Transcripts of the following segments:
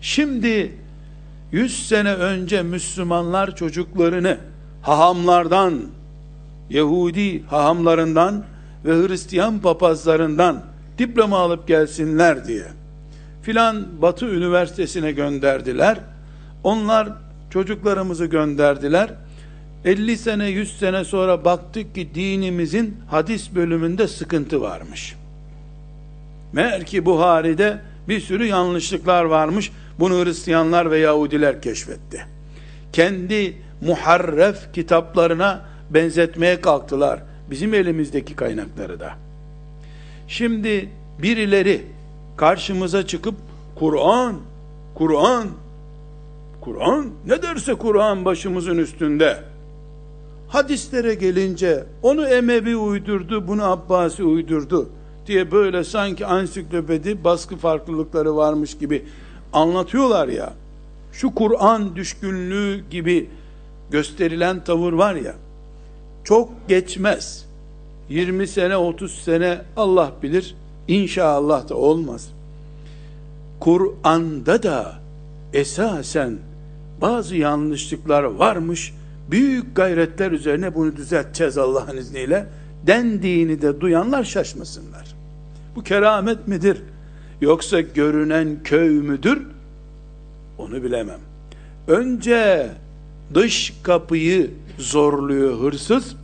Şimdi 100 sene önce Müslümanlar çocuklarını hahamlardan, Yahudi hahamlarından ve Hristiyan papazlarından diploma alıp gelsinler diye filan Batı Üniversitesi'ne gönderdiler. Onlar çocuklarımızı gönderdiler. 50 sene 100 sene sonra baktık ki dinimizin hadis bölümünde sıkıntı varmış. Meğer ki Buhari'de bir sürü yanlışlıklar varmış. Bunu Hristiyanlar ve Yahudiler keşfetti. Kendi muharref kitaplarına benzetmeye kalktılar. Bizim elimizdeki kaynakları da. Şimdi birileri karşımıza çıkıp Kur'an, Kur'an, Kur'an ne derse Kur'an başımızın üstünde. Hadislere gelince onu Emevi uydurdu, bunu Abbasi uydurdu diye böyle sanki ansiklopedi baskı farklılıkları varmış gibi anlatıyorlar ya. Şu Kur'an düşkünlüğü gibi gösterilen tavır var ya. Çok geçmez. 20 sene 30 sene Allah bilir inşallah da olmaz. Kur'an'da da esasen bazı yanlışlıklar varmış. Büyük gayretler üzerine bunu düzelteceğiz Allah'ın izniyle. Dendiğini de duyanlar şaşmasınlar. Bu keramet midir? Yoksa görünen köy müdür? Onu bilemem. Önce dış kapıyı zorluyor hırsız,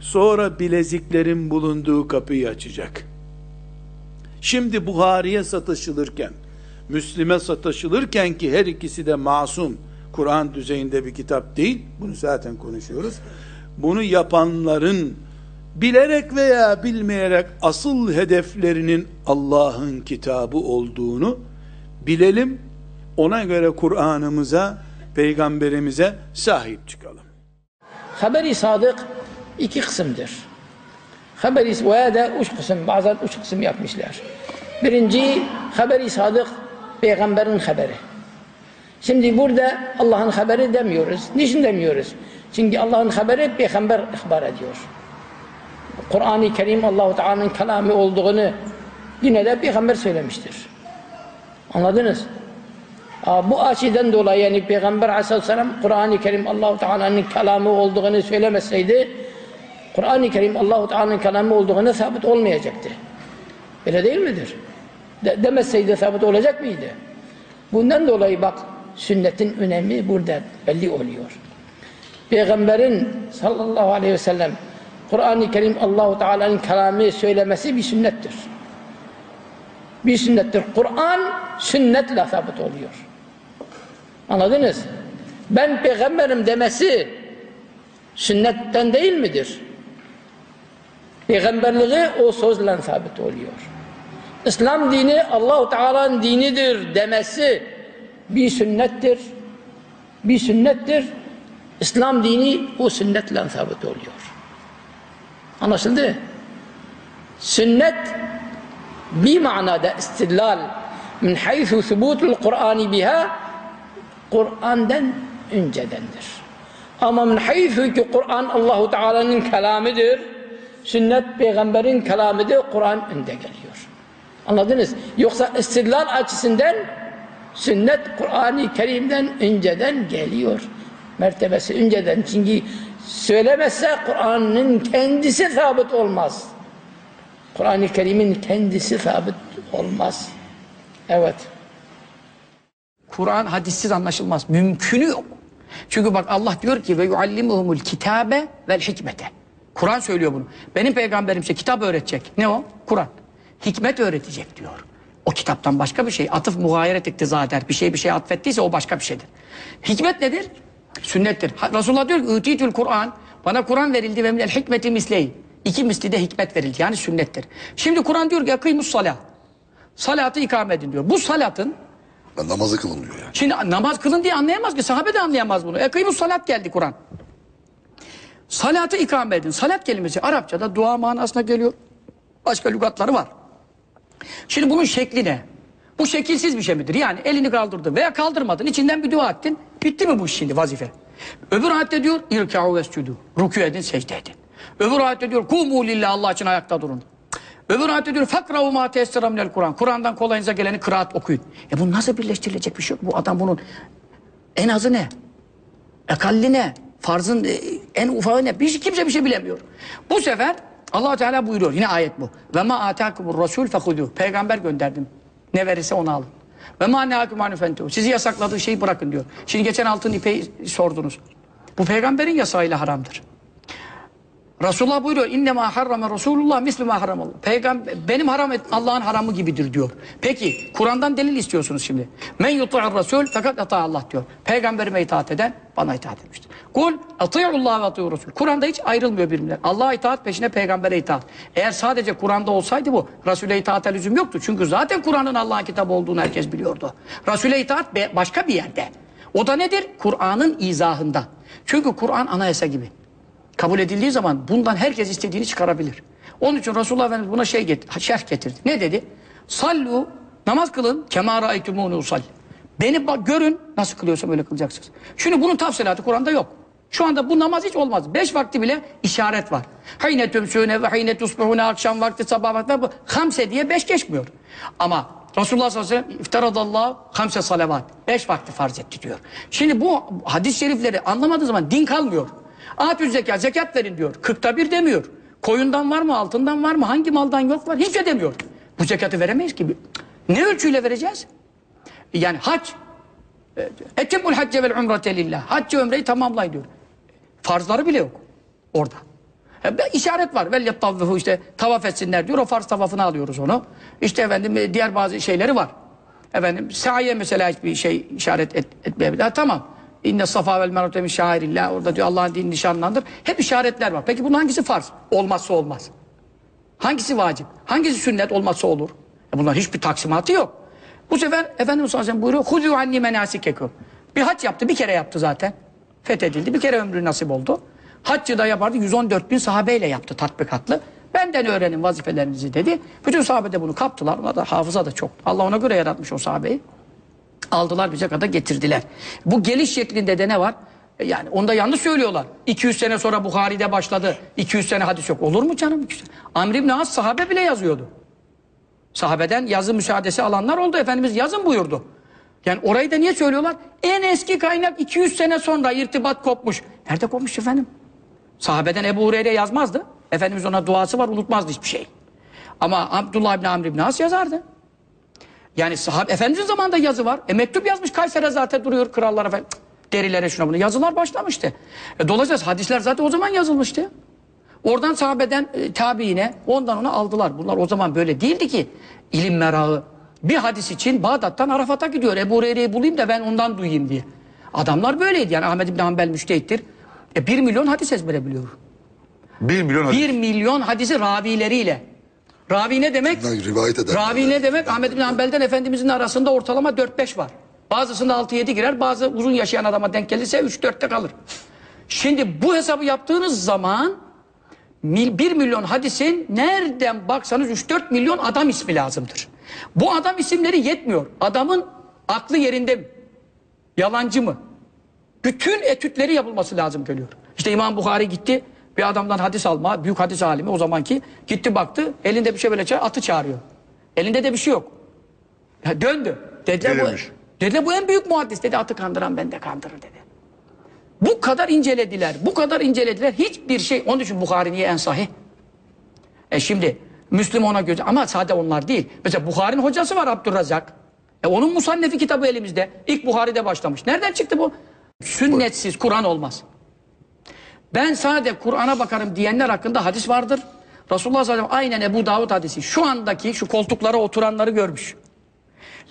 sonra bileziklerin bulunduğu kapıyı açacak. Şimdi Buhari'ye satışılırken, Müslim'e satışılırken ki her ikisi de masum, Kur'an düzeyinde bir kitap değil, bunu zaten konuşuyoruz. Bunu yapanların bilerek veya bilmeyerek asıl hedeflerinin Allah'ın kitabı olduğunu bilelim. Ona göre Kur'an'ımıza, peygamberimize sahip çıkalım. Haberi sadık iki kısımdır. Haberi veya da üç kısım, bazen üç kısım yapmışlar. Birinci, haberi sadık, peygamberin haberi. Şimdi burada Allah'ın haberi demiyoruz. Niçin demiyoruz? Çünkü Allah'ın haberi peygamber ihbar ediyor. Kur'an-ı Kerim Allahu Teala'nın kelamı olduğunu yine de peygamber söylemiştir. Anladınız? Aa, bu açıdan dolayı yani Peygamber Aleyhisselam Kur'an-ı Kerim Allahu Teala'nın kelamı olduğunu söylemeseydi Kur'an-ı Kerim Allahu Teala'nın kelamı olduğunu sabit olmayacaktı. Öyle değil midir? De demeseydi sabit olacak mıydı? Bundan dolayı bak sünnetin önemi burada belli oluyor. Peygamberin sallallahu aleyhi ve sellem Kur'an-ı Kerim Allahu Teala'nın kelamı söylemesi bir sünnettir. Bir sünnettir. Kur'an sünnetle sabit oluyor. Anladınız? Ben peygamberim demesi sünnetten değil midir? Peygamberliği o sözle sabit oluyor. İslam dini Allahu Teala'nın dinidir demesi bir sünnettir. Bir sünnettir. İslam dini o sünnetle sabit oluyor. Anlaşıldı? Sünnet bir manada istidlal min haythu thubutul Kur'an biha Kur'an'dan öncedendir. Ama min haythu ki Kur'an Allahu Teala'nın kelamıdır. Sünnet peygamberin kelamıdır. Kur'an önde geliyor. Anladınız? Yoksa istidlal açısından sünnet Kur'an-ı Kerim'den önceden geliyor. Mertebesi önceden. Çünkü söylemezse Kur'an'ın kendisi sabit olmaz. Kur'an-ı Kerim'in kendisi sabit olmaz. Evet. Kur'an hadissiz anlaşılmaz. Mümkünü yok. Çünkü bak Allah diyor ki ve yuallimuhumul kitabe vel hikmete. Kur'an söylüyor bunu. Benim peygamberim size kitap öğretecek. Ne o? Kur'an. Hikmet öğretecek diyor. O kitaptan başka bir şey. Atıf muhayyeret iktiza eder. Bir şey bir şey atfettiyse o başka bir şeydir. Hikmet nedir? Sünnettir. Resulullah diyor ki ütitül Kur'an. Bana Kur'an verildi ve minel hikmeti misleyi. İki misli de hikmet verildi. Yani sünnettir. Şimdi Kur'an diyor ki kıymus salah. Salatı ikame edin diyor. Bu salatın Ben namazı kılın diyor yani. Şimdi namaz kılın diye anlayamaz ki. Sahabe de anlayamaz bunu. Ekîmus salat geldi Kur'an. Salatı ikame edin. Salat kelimesi Arapçada dua manasına geliyor. Başka lügatları var. Şimdi bunun şekli ne? Bu şekilsiz bir şey midir? Yani elini kaldırdın veya kaldırmadın. içinden bir dua ettin. Bitti mi bu iş şimdi vazife? Öbür ayette diyor irkâhu vescudu. Rükû edin, secde edin. Öbür ayette diyor kumu lillah Allah için ayakta durun. Öbür ayette diyor fakravu ma teyessera minel Kur'an. Kur'an'dan kolayınıza geleni kıraat okuyun. E bu nasıl birleştirilecek bir şey yok? Bu adam bunun en azı ne? Ekalli ne? Farzın e, en ufağı ne? Bir, şey- kimse bir şey bilemiyor. Bu sefer allah Teala buyuruyor. Yine ayet bu. Ve ma atakumur rasul fehudu. Peygamber gönderdim. Ne verirse onu alın. Ve ma nehakum anufentu. Sizi yasakladığı şeyi bırakın diyor. Şimdi geçen altın ipeyi sordunuz. Bu peygamberin yasağıyla haramdır. Resulullah buyuruyor innema harrama Resulullah mislu ma haramallah. Peygamber benim haram et Allah'ın haramı gibidir diyor. Peki Kur'an'dan delil istiyorsunuz şimdi. Men yuti'ir Resul fakat ata Allah diyor. Peygamberime itaat eden bana itaat etmiştir. Kul ati'ullah ve ati'ur Resul. Kur'an'da hiç ayrılmıyor birbirinden. Allah'a itaat peşine peygambere itaat. Eğer sadece Kur'an'da olsaydı bu Resul'e itaate lüzum yoktu. Çünkü zaten Kur'an'ın Allah'ın kitabı olduğunu herkes biliyordu. Resul'e itaat başka bir yerde. O da nedir? Kur'an'ın izahında. Çünkü Kur'an anayasa gibi kabul edildiği zaman bundan herkes istediğini çıkarabilir. Onun için Resulullah Efendimiz buna şey get şerh getirdi. Ne dedi? Sallu namaz kılın kema ra'aytumuni usalli. Beni bak görün nasıl kılıyorsam öyle kılacaksınız. Şimdi bunun tafsilatı Kur'an'da yok. Şu anda bu namaz hiç olmaz. Beş vakti bile işaret var. Hayne tümsüne ve hayne tusbuhune akşam vakti sabah vakti. Bu hamse diye beş geçmiyor. Ama Resulullah sallallahu aleyhi ve sellem iftaradallahu hamse salavat. Beş vakti farz etti diyor. Şimdi bu hadis-i şerifleri anlamadığı zaman din kalmıyor. Atü zekat, zekat verin diyor. Kırkta bir demiyor. Koyundan var mı, altından var mı, hangi maldan yok var, hiçbir şey demiyor. Bu zekatı veremeyiz ki. Ne ölçüyle vereceğiz? Yani hac, etemmul hacce vel umrete lillah. Haccı ömreyi tamamlayın diyor. Farzları bile yok orada. E, işaret var. Vel yattavvuhu işte tavaf etsinler diyor. O farz tavafını alıyoruz onu. İşte efendim e, diğer bazı şeyleri var. Efendim sahiye mesela hiçbir şey işaret et, etmeyebilir. Ha, tamam. İnne safa vel mervete min şairillah. Orada diyor Allah'ın dini nişanlandır. Hep işaretler var. Peki bunun hangisi farz? Olmazsa olmaz. Hangisi vacip? Hangisi sünnet olmazsa olur? E bunların hiçbir taksimatı yok. Bu sefer Efendimiz sallallahu aleyhi ve sellem buyuruyor. Hudu anni menasikekum. Bir hac yaptı. Bir kere yaptı zaten. Fethedildi. Bir kere ömrü nasip oldu. Haccı da yapardı. 114 bin sahabeyle yaptı tatbikatlı. Benden öğrenin vazifelerinizi dedi. Bütün sahabe de bunu kaptılar. Ona da hafıza da çok. Allah ona göre yaratmış o sahabeyi. Aldılar bize kadar getirdiler. Bu geliş şeklinde de ne var? E Yani onda yanlış söylüyorlar. 200 sene sonra Bukhari'de başladı. 200 sene hadis yok. Olur mu canım? 200 sene? Amr İbni As sahabe bile yazıyordu. Sahabeden yazı müsaadesi alanlar oldu. Efendimiz yazın buyurdu. Yani orayı da niye söylüyorlar? En eski kaynak 200 sene sonra irtibat kopmuş. Nerede kopmuş efendim? Sahabeden Ebu Hureyre yazmazdı. Efendimiz ona duası var unutmazdı hiçbir şey. Ama Abdullah İbni Amr İbni As yazardı. Yani sahabe, Efendimizin zamanında yazı var. E mektup yazmış Kayser'e zaten duruyor krallara falan. Cık, Derilere şuna bunu. Yazılar başlamıştı. E, dolayısıyla hadisler zaten o zaman yazılmıştı. Oradan sahabeden e, tabiine ondan ona aldılar. Bunlar o zaman böyle değildi ki ilim merağı. Bir hadis için Bağdat'tan Arafat'a gidiyor. Ebu Hureyre'yi bulayım da ben ondan duyayım diye. Adamlar böyleydi yani Ahmed İbni Hanbel müştehittir. E, bir milyon hadis ezbere biliyor. 1 milyon hadis. Bir milyon hadisi ravileriyle. Ravi ne demek? Rivayet eder. Ravi ne demek? Ahmet bin Hanbel'den Efendimizin arasında ortalama 4-5 var. Bazısında 6-7 girer, bazı uzun yaşayan adama denk gelirse 3-4'te kalır. Şimdi bu hesabı yaptığınız zaman 1 milyon hadisin nereden baksanız 3-4 milyon adam ismi lazımdır. Bu adam isimleri yetmiyor. Adamın aklı yerinde mi? Yalancı mı? Bütün etütleri yapılması lazım geliyor. İşte İmam Bukhari gitti bir adamdan hadis alma, büyük hadis alimi o zamanki gitti baktı elinde bir şey böyle atı çağırıyor. Elinde de bir şey yok. Ya döndü. Dediler bu, Delirmiş. dediler bu en büyük muhaddis dedi atı kandıran ben de kandırır dedi. Bu kadar incelediler, bu kadar incelediler. Hiçbir şey, onun için Bukhari niye en sahih? E şimdi Müslüm ona göre ama sade onlar değil. Mesela Bukhari'nin hocası var Abdurrazak. E onun musannefi kitabı elimizde. İlk Bukhari'de başlamış. Nereden çıktı bu? Sünnetsiz Kur'an olmaz. Ben sade Kur'an'a bakarım diyenler hakkında hadis vardır. Resulullah sallallahu aleyhi ve sellem aynen Ebu Davud hadisi. Şu andaki şu koltuklara oturanları görmüş.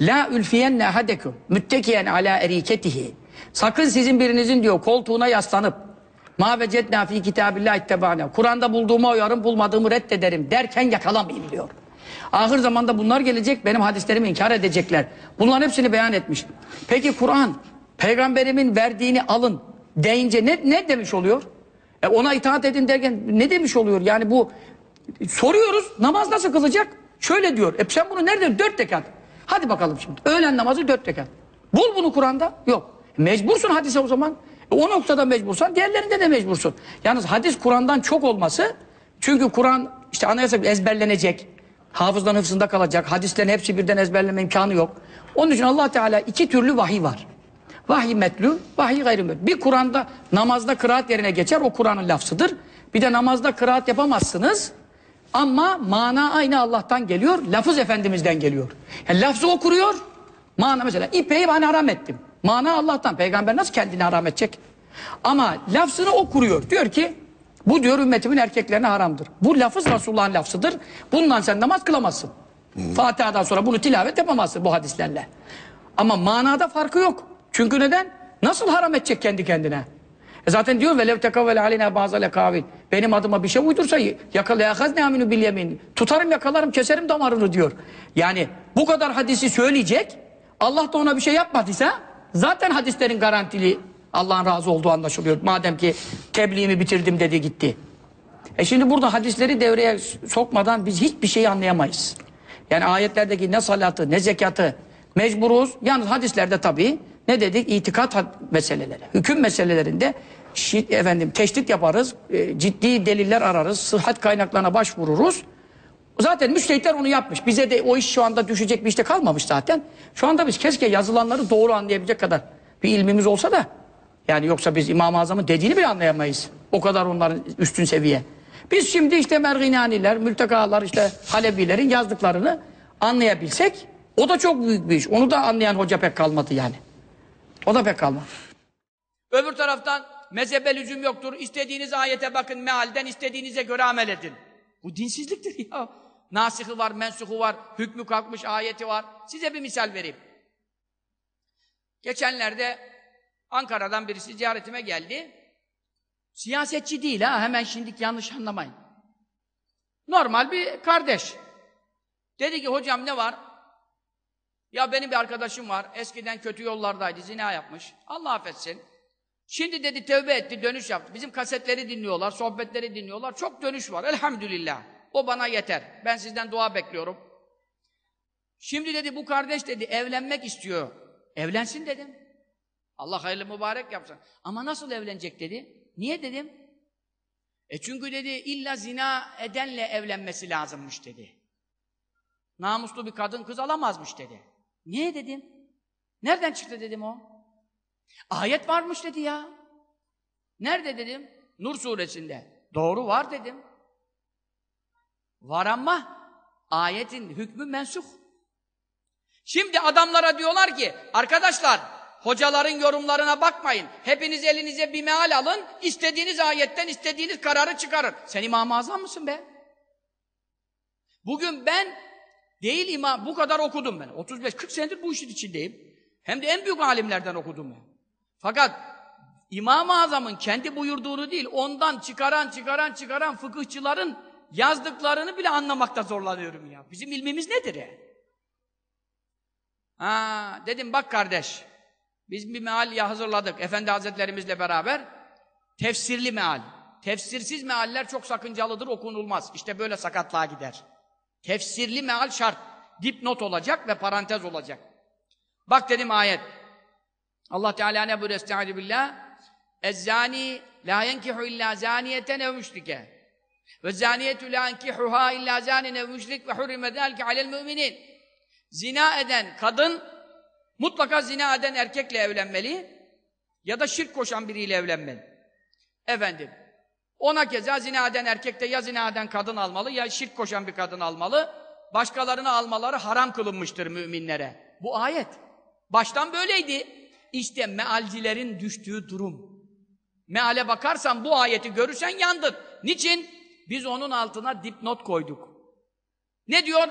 La ülfiyenne ahadekum müttekiyen ala eriketihi. Sakın sizin birinizin diyor koltuğuna yaslanıp ma vecedna fi kitabillah ittebana. Kur'an'da bulduğumu uyarım bulmadığımı reddederim derken yakalamayın diyor. Ahir zamanda bunlar gelecek benim hadislerimi inkar edecekler. Bunların hepsini beyan etmiş. Peki Kur'an peygamberimin verdiğini alın deyince ne, ne demiş oluyor? E ona itaat edin derken ne demiş oluyor? Yani bu soruyoruz namaz nasıl kılacak? Şöyle diyor. E sen bunu nerede? Dört rekat. Hadi bakalım şimdi. Öğlen namazı dört rekat. Bul bunu Kur'an'da. Yok. Mecbursun hadise o zaman. E o noktada mecbursan diğerlerinde de mecbursun. Yalnız hadis Kur'an'dan çok olması çünkü Kur'an işte anayasa ezberlenecek. Hafızdan hıfzında kalacak. Hadislerin hepsi birden ezberleme imkanı yok. Onun için allah Teala iki türlü vahiy var. Vahiy metlu, vahiy gayrimetlu. Bir Kur'an'da namazda kıraat yerine geçer. O Kur'an'ın lafzıdır. Bir de namazda kıraat yapamazsınız. Ama mana aynı Allah'tan geliyor. Lafız Efendimiz'den geliyor. Yani lafzı okuruyor. Mana mesela ipeyi ben haram ettim. Mana Allah'tan. Peygamber nasıl kendini haram edecek? Ama lafzını okuruyor. Diyor ki bu diyor ümmetimin erkeklerine haramdır. Bu lafız Resulullah'ın lafzıdır. Bundan sen namaz kılamazsın. Fatiha'dan sonra bunu tilavet yapamazsın bu hadislerle. Ama manada farkı yok. Çünkü neden? Nasıl haram edecek kendi kendine? E zaten diyor velev tekavvel aleyna bazı lekavil. Benim adıma bir şey uydursa yakalayakaz ne aminu bil yemin. Tutarım yakalarım keserim damarını diyor. Yani bu kadar hadisi söyleyecek. Allah da ona bir şey yapmadıysa zaten hadislerin garantili Allah'ın razı olduğu anlaşılıyor. Madem ki tebliğimi bitirdim dedi gitti. E şimdi burada hadisleri devreye sokmadan biz hiçbir şeyi anlayamayız. Yani ayetlerdeki ne salatı ne zekatı mecburuz. Yalnız hadislerde tabii ne dedik? İtikat meseleleri. Hüküm meselelerinde efendim teşdit yaparız. e, ciddi deliller ararız. Sıhhat kaynaklarına başvururuz. Zaten müstehitler onu yapmış. Bize de o iş şu anda düşecek bir işte kalmamış zaten. Şu anda biz keşke yazılanları doğru anlayabilecek kadar bir ilmimiz olsa da yani yoksa biz İmam-ı Azam'ın dediğini bile anlayamayız. O kadar onların üstün seviye. Biz şimdi işte Merginaniler, Mültekalar, işte Halebilerin yazdıklarını anlayabilsek o da çok büyük bir iş. Onu da anlayan hoca pek kalmadı yani. O da pek kalmadı. Öbür taraftan mezhebe lüzum yoktur. İstediğiniz ayete bakın mealden istediğinize göre amel edin. Bu dinsizliktir ya. Nasihi var, mensuhu var, hükmü kalkmış ayeti var. Size bir misal vereyim. Geçenlerde Ankara'dan birisi ziyaretime geldi. Siyasetçi değil ha, hemen şimdiki yanlış anlamayın. Normal bir kardeş. Dedi ki hocam ne var? Ya benim bir arkadaşım var, eskiden kötü yollardaydı, zina yapmış. Allah affetsin. Şimdi dedi tövbe etti, dönüş yaptı. Bizim kasetleri dinliyorlar, sohbetleri dinliyorlar. Çok dönüş var, elhamdülillah. O bana yeter. Ben sizden dua bekliyorum. Şimdi dedi bu kardeş dedi evlenmek istiyor. Evlensin dedim. Allah hayırlı mübarek yapsın. Ama nasıl evlenecek dedi. Niye dedim? E çünkü dedi illa zina edenle evlenmesi lazımmış dedi. Namuslu bir kadın kız alamazmış dedi. Niye dedim? Nereden çıktı dedim o? Ayet varmış dedi ya. Nerede dedim? Nur suresinde. Doğru var dedim. Var ama ayetin hükmü mensuh. Şimdi adamlara diyorlar ki arkadaşlar hocaların yorumlarına bakmayın. Hepiniz elinize bir meal alın. istediğiniz ayetten istediğiniz kararı çıkarın. Sen İmam-ı Azam mısın be? Bugün ben değil imam bu kadar okudum ben. 35-40 senedir bu işin içindeyim. Hem de en büyük alimlerden okudum ben. Fakat İmam-ı Azam'ın kendi buyurduğunu değil, ondan çıkaran çıkaran çıkaran fıkıhçıların yazdıklarını bile anlamakta zorlanıyorum ya. Bizim ilmimiz nedir ya? Ha, dedim bak kardeş, biz bir meal hazırladık Efendi Hazretlerimizle beraber. Tefsirli meal. Tefsirsiz mealler çok sakıncalıdır, okunulmaz. İşte böyle sakatlığa gider. Tefsirli meal şart. Dipnot olacak ve parantez olacak. Bak dedim ayet. Allah Teala ne buyuruyor? Estaizu billah. Ez-zani la yenkihu illa zaniyeten ev müşrike. Ve zaniyetu la yenkihuha illa zanin ev müşrik ve hurrime zâlike alel müminin. Zina eden kadın mutlaka zina eden erkekle evlenmeli ya da şirk koşan biriyle evlenmeli. Efendim, ona keza zina eden erkek de ya zina eden kadın almalı ya şirk koşan bir kadın almalı. Başkalarını almaları haram kılınmıştır müminlere. Bu ayet. Baştan böyleydi. İşte mealcilerin düştüğü durum. Meale bakarsan bu ayeti görürsen yandın. Niçin? Biz onun altına dipnot koyduk. Ne diyor?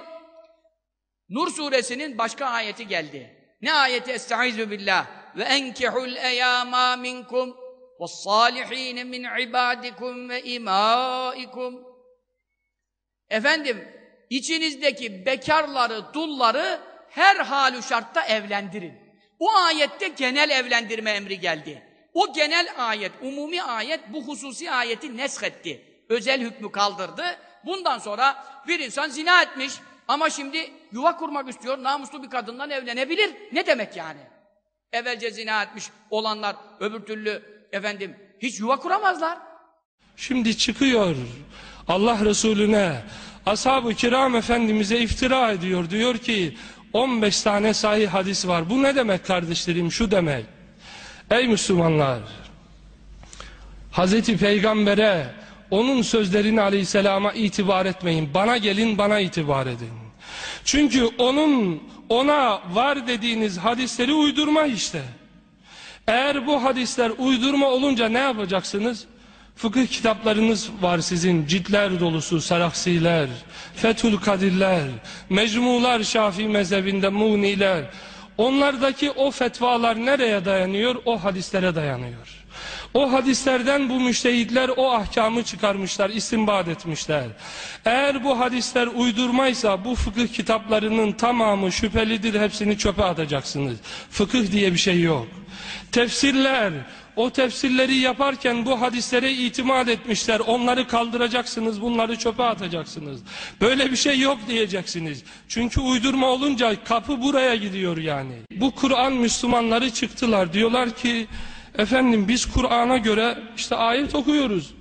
Nur suresinin başka ayeti geldi. Ne ayeti? Estaizu billah. Ve enkihul eyama minkum min ibadikum ve imaikum. Efendim, içinizdeki bekarları, dulları her halü şartta evlendirin. Bu ayette genel evlendirme emri geldi. O genel ayet, umumi ayet bu hususi ayeti neshetti. Özel hükmü kaldırdı. Bundan sonra bir insan zina etmiş ama şimdi yuva kurmak istiyor, namuslu bir kadından evlenebilir. Ne demek yani? Evvelce zina etmiş olanlar öbür türlü efendim hiç yuva kuramazlar. Şimdi çıkıyor Allah Resulüne ashab-ı kiram efendimize iftira ediyor. Diyor ki 15 tane sahih hadis var. Bu ne demek kardeşlerim? Şu demek. Ey Müslümanlar! Hazreti Peygamber'e onun sözlerini aleyhisselama itibar etmeyin. Bana gelin bana itibar edin. Çünkü onun ona var dediğiniz hadisleri uydurma işte. Eğer bu hadisler uydurma olunca ne yapacaksınız? Fıkıh kitaplarınız var sizin ciltler dolusu Saraksiler, Fethül Kadirler, Mecmular Şafii mezhebinde Muniler. Onlardaki o fetvalar nereye dayanıyor? O hadislere dayanıyor. O hadislerden bu müştehitler o ahkamı çıkarmışlar, istinbat etmişler. Eğer bu hadisler uydurmaysa bu fıkıh kitaplarının tamamı şüphelidir, hepsini çöpe atacaksınız. Fıkıh diye bir şey yok. Tefsirler, o tefsirleri yaparken bu hadislere itimat etmişler. Onları kaldıracaksınız, bunları çöpe atacaksınız. Böyle bir şey yok diyeceksiniz. Çünkü uydurma olunca kapı buraya gidiyor yani. Bu Kur'an Müslümanları çıktılar. Diyorlar ki, efendim biz Kur'an'a göre işte ayet okuyoruz.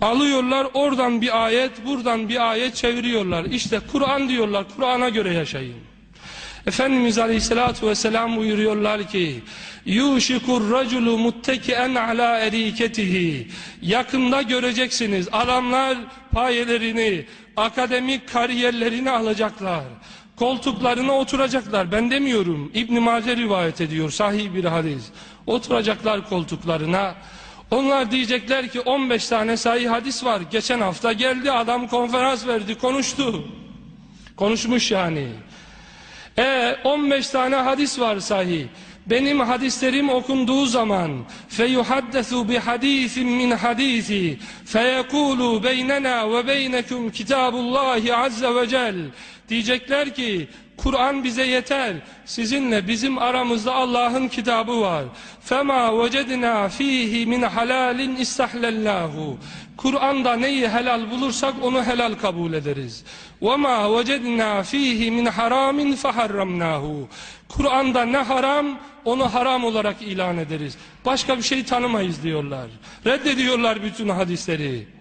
Alıyorlar oradan bir ayet, buradan bir ayet çeviriyorlar. İşte Kur'an diyorlar, Kur'an'a göre yaşayın. Efendimiz Aleyhisselatü Vesselam buyuruyorlar ki Yuşikur raculu muttekien ala eriketihi Yakında göreceksiniz adamlar payelerini akademik kariyerlerini alacaklar koltuklarına oturacaklar ben demiyorum İbn Mace rivayet ediyor sahih bir hadis oturacaklar koltuklarına. Onlar diyecekler ki 15 tane sahih hadis var. Geçen hafta geldi adam konferans verdi konuştu. Konuşmuş yani. E 15 tane hadis var sahih. Benim hadislerim okunduğu zaman feyuhaddesu bi hadisin min hadisi feyekulu beynena ve beynekum kitabullahi azze ve cel. Diyecekler ki Kur'an bize yeter. Sizinle bizim aramızda Allah'ın kitabı var. Fema vecedna fihi min halalin istahlallahu. Kur'an'da neyi helal bulursak onu helal kabul ederiz. Vema vecedna fihi min haramin faharramnahu. Kur'an'da ne haram onu haram olarak ilan ederiz. Başka bir şey tanımayız diyorlar. Reddediyorlar bütün hadisleri.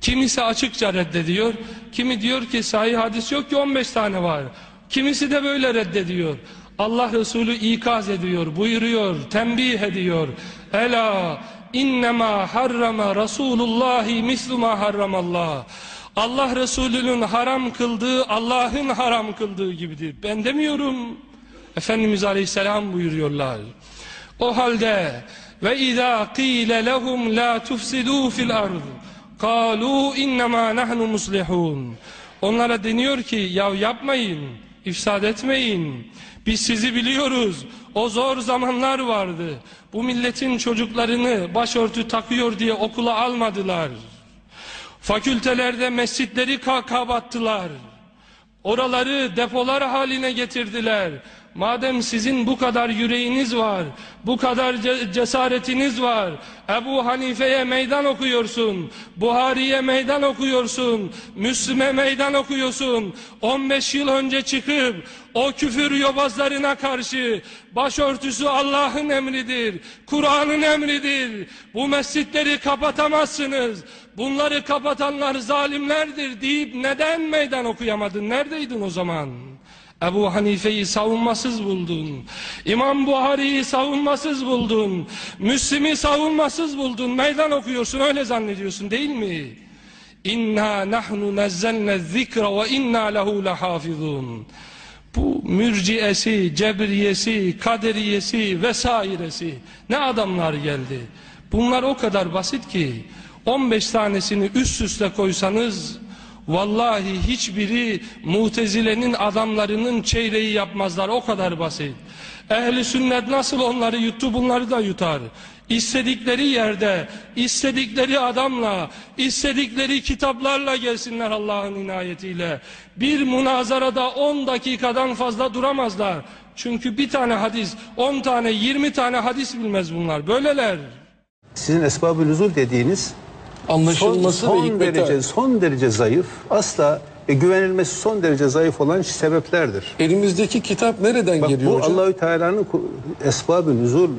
Kimisi açıkça reddediyor. Kimi diyor ki sahih hadis yok ki 15 tane var. Kimisi de böyle reddediyor. Allah Resulü ikaz ediyor, buyuruyor, tembih ediyor. Ela innema harrama Resulullahi mislu ma harramallah. Allah Resulü'nün haram kıldığı Allah'ın haram kıldığı gibidir. Ben demiyorum. Efendimiz Aleyhisselam buyuruyorlar. O halde ve izâ qîle lehum la tufsidû fil ard kâlû innemâ nahnu muslihûn. Onlara deniyor ki ya yapmayın, ifsad etmeyin. Biz sizi biliyoruz. O zor zamanlar vardı. Bu milletin çocuklarını başörtü takıyor diye okula almadılar. Fakültelerde mescitleri kabattılar. Oraları depolar haline getirdiler. Madem sizin bu kadar yüreğiniz var, bu kadar cesaretiniz var, Ebu Hanife'ye meydan okuyorsun, Buhari'ye meydan okuyorsun, Müslüme meydan okuyorsun, 15 yıl önce çıkıp o küfür yobazlarına karşı başörtüsü Allah'ın emridir, Kur'an'ın emridir, bu mescitleri kapatamazsınız, bunları kapatanlar zalimlerdir deyip neden meydan okuyamadın, neredeydin o zaman? Ebu Hanife'yi savunmasız buldun. İmam Buhari'yi savunmasız buldun. Müslim'i savunmasız buldun. Meydan okuyorsun öyle zannediyorsun değil mi? İnna nahnu nezzelne zikra ve inna lehu lehafizun. Bu mürciyesi, cebriyesi, kaderiyesi vesairesi ne adamlar geldi. Bunlar o kadar basit ki 15 tanesini üst üste koysanız Vallahi hiçbiri mutezilenin adamlarının çeyreği yapmazlar o kadar basit. Ehli sünnet nasıl onları yuttu bunları da yutar. İstedikleri yerde, istedikleri adamla, istedikleri kitaplarla gelsinler Allah'ın inayetiyle. Bir münazarada 10 dakikadan fazla duramazlar. Çünkü bir tane hadis, 10 tane, 20 tane hadis bilmez bunlar. Böyleler. Sizin esbab-ı dediğiniz Anlaşılması son, son ve hikmeti. derece son derece zayıf, asla e, güvenilmesi son derece zayıf olan sebeplerdir. Elimizdeki kitap nereden Bak geliyor bu hocam? Allahü Teala'nın esbab-ı nüzul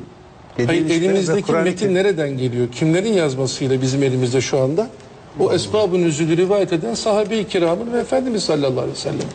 Hayır, elimizdeki metin nereden geliyor? Kimlerin yazmasıyla bizim elimizde şu anda? O esbab-ı nüzülü rivayet eden sahabe-i kiramın ve Efendimiz sallallahu aleyhi ve sellem.